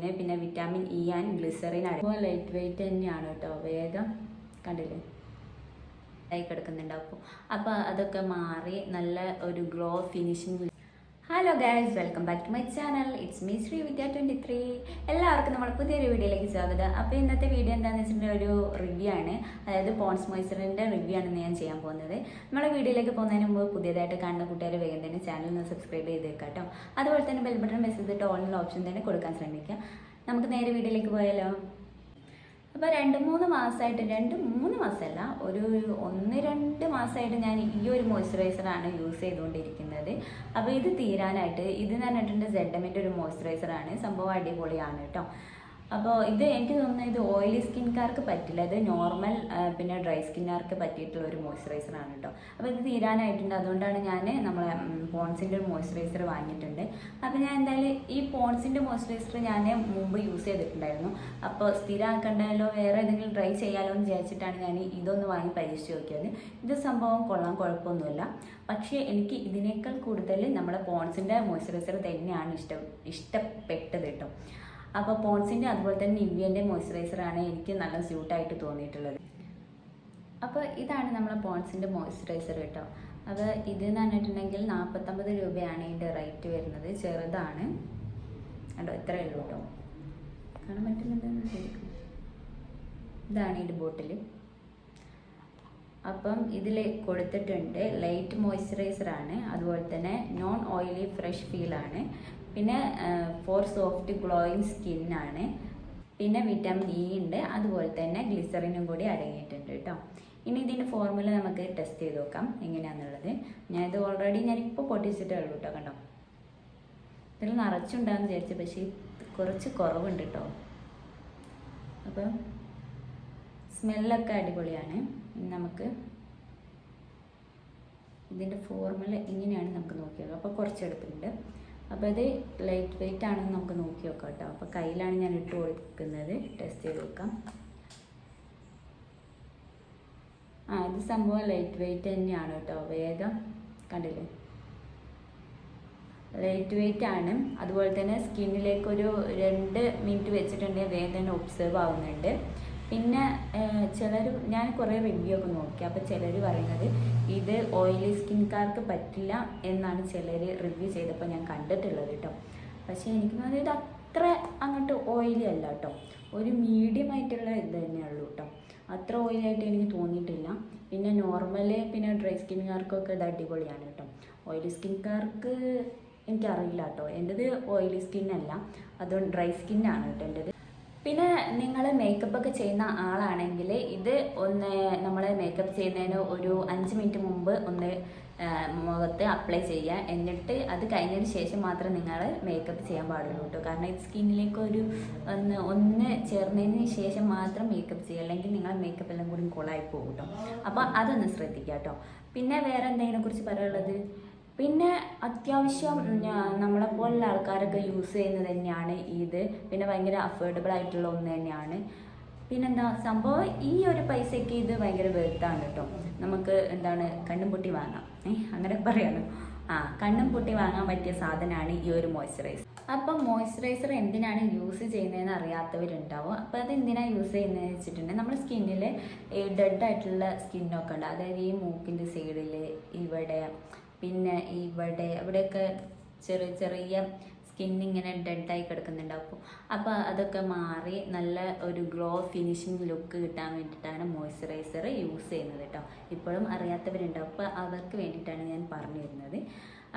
Skin പിന്നെ vitamin E and glycerin അടക്കം light weight തന്നെയാണ് കേട്ടോ. വേഗം കണ്ടില്ലേ? ആയി കിടക്കുന്നുണ്ടാവും അപ്പോൾ അതൊക്കെ മാറി നല്ല ഒരു glow finishing hello guys welcome back to my channel it's me Sree Vidya twenty three എല്ലാവർക്കും നമ്മൾ പുതിയൊരു വീഡിയോയിലേക്ക് സ്വാഗതം. അപ്പോൾ ഇന്നത്തെ വീഡിയോ എന്താണെന്ന് വെച്ചിട്ടുണ്ടെങ്കിൽ ഒരു റിവ്യൂ ആണ്. അതായത് പോൺസ് മോയ്സ്ചറിന്റെ റിവ്യൂ ആണ് ഞാൻ ചെയ്യാൻ പോകുന്നത്. നമ്മളെ വീഡിയോയിലേക്ക് പോകുന്നതിന് മുമ്പ് പുതിയതായിട്ട് കാണുന്ന കൂട്ടുകാർ വേഗം തന്നെ ചാനൽ ഒന്ന് സബ്സ്ക്രൈബ് ചെയ്തേക്കാം കേട്ടോ. അതുപോലെ തന്നെ ബെൽ ബട്ടൺ മെസ്സേജ് ചെയ്തിട്ട് ഓൺലൈൻ ഓപ്ഷൻ തന്നെ കൊടുക്കാൻ ശ്രമിക്കുക. നമുക്ക് നേരെ വീഡിയോയിലേക്ക് പോയാലോ? അപ്പോൾ രണ്ട് മൂന്ന് മാസമായിട്ട് രണ്ട് മൂന്ന് മാസമല്ല ഒരു ഒന്ന് രണ്ട് മാസമായിട്ട് ഞാൻ ഈ ഒരു മോയ്സ്ചറൈസറാണ് യൂസ് ചെയ്തുകൊണ്ടിരിക്കുന്നത്. അപ്പോൾ ഇത് തീരാനായിട്ട് ഇത് എന്ന് പറഞ്ഞിട്ടുണ്ട് സെഡമിന്റെ ഒരു മോയ്സ്ചറൈസറാണ് സംഭവം അടിപൊളിയാണ് കേട്ടോ അപ്പോൾ ഇത് എനിക്ക് തോന്നുന്നത് ഇത് ഓയിലി സ്കിൻകാർക്ക് പറ്റില്ല. ഇത് നോർമൽ പിന്നെ ഡ്രൈ സ്കിന്നുകാർക്ക് പറ്റിയിട്ടുള്ള ഒരു മോയ്സ്ചറൈസറാണ് കേട്ടോ അപ്പോൾ ഇത് തീരാനായിട്ടുണ്ട്. അതുകൊണ്ടാണ് ഞാൻ നമ്മളെ പോൺസിന്റെ ഒരു മോയ്സ്ചറൈസർ വാങ്ങിയിട്ടുണ്ട്. അപ്പോൾ ഞാൻ എന്തായാലും ഈ പോൺസിന്റെ മോയ്സ്ചറൈസർ ഞാൻ മുമ്പ് യൂസ് ചെയ്തിട്ടുണ്ടായിരുന്നു. അപ്പോൾ സ്ഥിരമാക്കണ്ടല്ലോ വേറെ എന്തെങ്കിലും ട്രൈ ചെയ്യാലോ എന്ന് വിചാരിച്ചിട്ടാണ് ഞാൻ ഇതൊന്ന് വാങ്ങി പരീക്ഷിച്ച് നോക്കിയത്. ഇത് സംഭവം കൊള്ളാൻ കുഴപ്പമൊന്നുമില്ല. പക്ഷേ എനിക്ക് ഇതിനേക്കാൾ കൂടുതൽ നമ്മുടെ പോൺസിന്റെ മോയ്സ്ചറൈസർ തന്നെയാണ് ഇഷ്ടം ഇഷ്ടപ്പെട്ടത് കേട്ടോ. അപ്പോൾ പോൺസിന്റെ അതുപോലെ തന്നെ നിവ്യന്റെ മോയ്സ്ചറൈസറാണ് എനിക്ക് നല്ല സ്യൂട്ടായിട്ട് തോന്നിയിട്ടുള്ളത്. അപ്പോൾ ഇതാണ് നമ്മളെ പോൺസിന്റെ മോയ്സ്ചറൈസർ കേട്ടോ. അപ്പോൾ ഇത് എന്ന് പറഞ്ഞിട്ടുണ്ടെങ്കിൽ നാൽപ്പത്തൊമ്പത് രൂപയാണ് ഇതിന്റെ റേറ്റ് വരുന്നത്. ചെറുതാണ്. കണ്ടോ? ഇത്രയേ ഉള്ളൂ കേട്ടോ കാണാൻ പറ്റുന്നുണ്ടെന്ന് ശരിക്കും ഇതാണ് ഇതിന്റെ ബോട്ടിൽ അപ്പം ഇതിൽ കൊടുത്തിട്ടുണ്ട് ലൈറ്റ് മോയ്സ്ചറൈസർ ആണ്. അതുപോലെ തന്നെ നോൺ ഓയിലി ഫ്രഷ് ഫീലാണ് പിന്നെ ഫോർ സോഫ്റ്റ് ഗ്ലോയിങ് സ്കിന്നാണ് പിന്നെ വിറ്റാമിൻ ഇ ഉണ്ട്. അതുപോലെ തന്നെ ഗ്ലിസറിനും കൂടി അടങ്ങിയിട്ടുണ്ട് കേട്ടോ ഇനി ഇതിന്റെ ഫോർമുല നമുക്ക് ടെസ്റ്റ് ചെയ്ത് നോക്കാം. എങ്ങനെയാണെന്നുള്ളത് ഞാൻ ഇത് ഓൾറെഡി ഞാനിപ്പോൾ പൊട്ടിച്ചിട്ടേ ഉള്ളൂ കേട്ടോ കണ്ടോ. ഇതിൽ നിറച്ചുണ്ടാകുന്ന വിചാരിച്ചു. പക്ഷേ കുറച്ച് കുറവുണ്ട് കേട്ടോ അപ്പം സ്മെല്ലൊക്കെ അടിപൊളിയാണ്. നമുക്ക് ഇതിന്റെ ഫോർമുല ഇങ്ങനെയാണ് നമുക്ക് നോക്കിയത് അപ്പോൾ കുറച്ചെടുത്തിട്ടുണ്ട് അപ്പോൾ ഇത് ലൈറ്റ് വെയിറ്റ് ആണെന്ന് നമുക്ക് നോക്കി നോക്കാം കേട്ടോ അപ്പോൾ കയ്യിലാണ് ഞാൻ ഇട്ട് കൊടുക്കുന്നത്. ടെസ്റ്റ് ചെയ്ത് നോക്കാം. ആ ഇത് സംഭവം ലൈറ്റ് വെയിറ്റ് തന്നെയാണ് കേട്ടോ വേഗം കണ്ടില്ലേ? ലൈറ്റ് വെയിറ്റ് ആണ്. അതുപോലെ തന്നെ സ്കിന്നിലേക്ക് ഒരു രണ്ട് മിനിറ്റ് വെച്ചിട്ടുണ്ടെങ്കിൽ വേഗം തന്നെ ഒബ്സേർവ് ആവുന്നുണ്ട്. പിന്നെ ചിലർ ഞാൻ കുറേ റിവ്യൂ ഒക്കെ നോക്കി. അപ്പോൾ ചിലർ പറയുന്നത് ഇത് ഓയിലി സ്കിൻകാർക്ക് പറ്റില്ല എന്നാണ് ചിലർ റിവ്യൂ ചെയ്തപ്പോൾ ഞാൻ കണ്ടിട്ടുള്ളത് കേട്ടോ പക്ഷേ എനിക്ക് തോന്നുന്നത് ഇത് അത്ര അങ്ങോട്ട് ഓയിലി അല്ല കേട്ടോ ഒരു മീഡിയം ആയിട്ടുള്ള ഇത് തന്നെയുള്ളൂ കേട്ടോ അത്ര ഓയിലി ആയിട്ട് എനിക്ക് തോന്നിയിട്ടില്ല. പിന്നെ നോർമൽ പിന്നെ ഡ്രൈ സ്കിന്നുകാർക്കൊക്കെ ഇത് അടിപൊളിയാണ് കേട്ടോ ഓയിലി സ്കിൻകാർക്ക് എനിക്കറിയില്ല കേട്ടോ എന്റെത് ഓയിലി സ്കിന്നല്ല അതുകൊണ്ട് ഡ്രൈ സ്കിന്നാണ് കേട്ടോ എന്റെത് പിന്നെ നിങ്ങൾ മേക്കപ്പ് ഒക്കെ ചെയ്യുന്ന ആളാണെങ്കിൽ ഇത് ഒന്ന് നമ്മൾ മേക്കപ്പ് ചെയ്യുന്നതിന് ഒരു അഞ്ച് മിനിറ്റ് മുമ്പ് ഒന്ന് മുഖത്ത് അപ്ലൈ ചെയ്യുക. എന്നിട്ട് അത് കഴിഞ്ഞതിന് ശേഷം മാത്രം നിങ്ങൾ മേക്കപ്പ് ചെയ്യാൻ പാടുള്ളൂ കേട്ടോ കാരണം ഇത് സ്കിന്നിലേക്ക് ഒരു ഒന്ന് ഒന്ന് ചേർന്നതിന് ശേഷം മാത്രം മേക്കപ്പ് ചെയ്യുക. അല്ലെങ്കിൽ നിങ്ങളെ മേക്കപ്പ് എല്ലാം കൂടി കൊളായി പോകും കേട്ടോ അപ്പോൾ അതൊന്ന് ശ്രദ്ധിക്കുക കേട്ടോ പിന്നെ വേറെ എന്തെങ്കിലും കുറിച്ച് പറയാനുള്ളത്? പിന്നെ അത്യാവശ്യം നമ്മളെ പോലുള്ള ആൾക്കാരൊക്കെ യൂസ് ചെയ്യുന്നത് തന്നെയാണ് ഇത്. പിന്നെ ഭയങ്കര അഫോർഡബിൾ ആയിട്ടുള്ള ഒന്ന് തന്നെയാണ്. പിന്നെന്താ സംഭവം ഈ ഒരു പൈസയ്ക്ക് ഇത് ഭയങ്കര വെറുത്താണ് കേട്ടോ നമുക്ക് എന്താണ് കണ്ണും പൊട്ടി വാങ്ങാം അങ്ങനെ പറയാലോ ആ കണ്ണും പൊട്ടി വാങ്ങാൻ പറ്റിയ സാധനമാണ് ഈ ഒരു മോയ്സ്ചറൈസർ അപ്പം മോയ്സ്ചറൈസർ എന്തിനാണ് യൂസ് ചെയ്യുന്നതെന്ന് അറിയാത്തവരുണ്ടാവും. അപ്പോൾ അത് എന്തിനാണ് യൂസ് ചെയ്യുന്നതെന്ന് വെച്ചിട്ടുണ്ടെങ്കിൽ നമ്മുടെ സ്കിന്നിൽ ഡെഡ് ആയിട്ടുള്ള സ്കിന്നൊക്കെ ഉണ്ട്. അതായത് ഈ മൂക്കിന്റെ സൈഡിൽ ഇവിടെ പിന്നെ ഇവിടെ ഇവിടെയൊക്കെ ചെറിയ ചെറിയ സ്കിൻ ഇങ്ങനെ ഡെഡായി കിടക്കുന്നുണ്ടാവും. അപ്പോൾ അതൊക്കെ മാറി നല്ല ഒരു ഗ്ലോ ഫിനിഷിങ് ലുക്ക് കിട്ടാൻ വേണ്ടിയിട്ടാണ് മോയ്സ്ചറൈസർ യൂസ് ചെയ്യുന്നത് കേട്ടോ. ഇപ്പോഴും അറിയാത്തവരുണ്ടാവും അപ്പോൾ അവർക്ക് വേണ്ടിയിട്ടാണ് ഞാൻ പറഞ്ഞു തരുന്നത്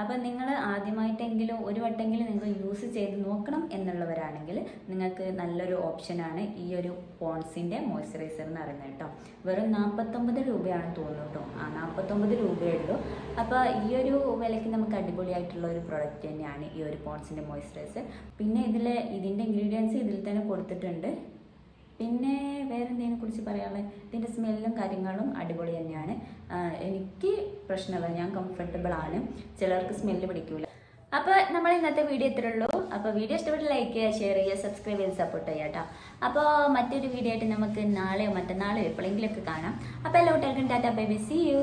അപ്പം നിങ്ങൾ ആദ്യമായിട്ടെങ്കിലും ഒരു വട്ടെങ്കിലും നിങ്ങൾ യൂസ് ചെയ്ത് നോക്കണം എന്നുള്ളവരാണെങ്കിൽ നിങ്ങൾക്ക് നല്ലൊരു ഓപ്ഷനാണ് ഈ ഒരു പോൺസിന്റെ മോയ്സ്ചറൈസർ എന്ന് പറയുന്നത് കേട്ടോ. വെറും നാൽപ്പത്തൊമ്പത് രൂപയാണ് തോന്നുന്നു കേട്ടോ. ആ നാൽപ്പത്തൊമ്പത് രൂപയേ ഉള്ളൂ. അപ്പോൾ ഈ ഒരു വിലയ്ക്ക് നമുക്ക് അടിപൊളിയായിട്ടുള്ള ഒരു പ്രൊഡക്റ്റ് തന്നെയാണ് ഈ ഒരു പോൺസിന്റെ മോയ്സ്ചറൈസർ പിന്നെ ഇതിൽ ഇതിന്റെ ഇൻഗ്രീഡിയൻസ് ഇതിൽ തന്നെ കൊടുത്തിട്ടുണ്ട്. പിന്നെ വേറെ എന്തിനെ കുറിച്ച് പറയാനുള്ളത്? ഇതിന്റെ സ്മെല്ലും കാര്യങ്ങളും അടിപൊളി തന്നെയാണ്. എനിക്ക് പ്രശ്നമില്ല ഞാൻ കംഫർട്ടബിൾ ആണ്. ചിലർക്ക് സ്മെല്ല് പിടിക്കൂല. അപ്പോൾ നമ്മൾ ഇന്നത്തെ വീഡിയോ ഇത്രേ ഉള്ളൂ. അപ്പോൾ വീഡിയോ ഇഷ്ടപ്പെട്ട് ലൈക്ക് ചെയ്യുക ഷെയർ ചെയ്യുക സബ്സ്ക്രൈബ് ചെയ്ത് സപ്പോർട്ട് ചെയ്യുക കേട്ടോ. അപ്പോൾ മറ്റൊരു വീഡിയോ ആയിട്ട് നമുക്ക് നാളെയോ മറ്റന്നാളെയോ എപ്പോഴെങ്കിലുമൊക്കെ കാണാം. അപ്പോൾ എല്ലാ കുട്ടികൾക്കും tata bye bye. See you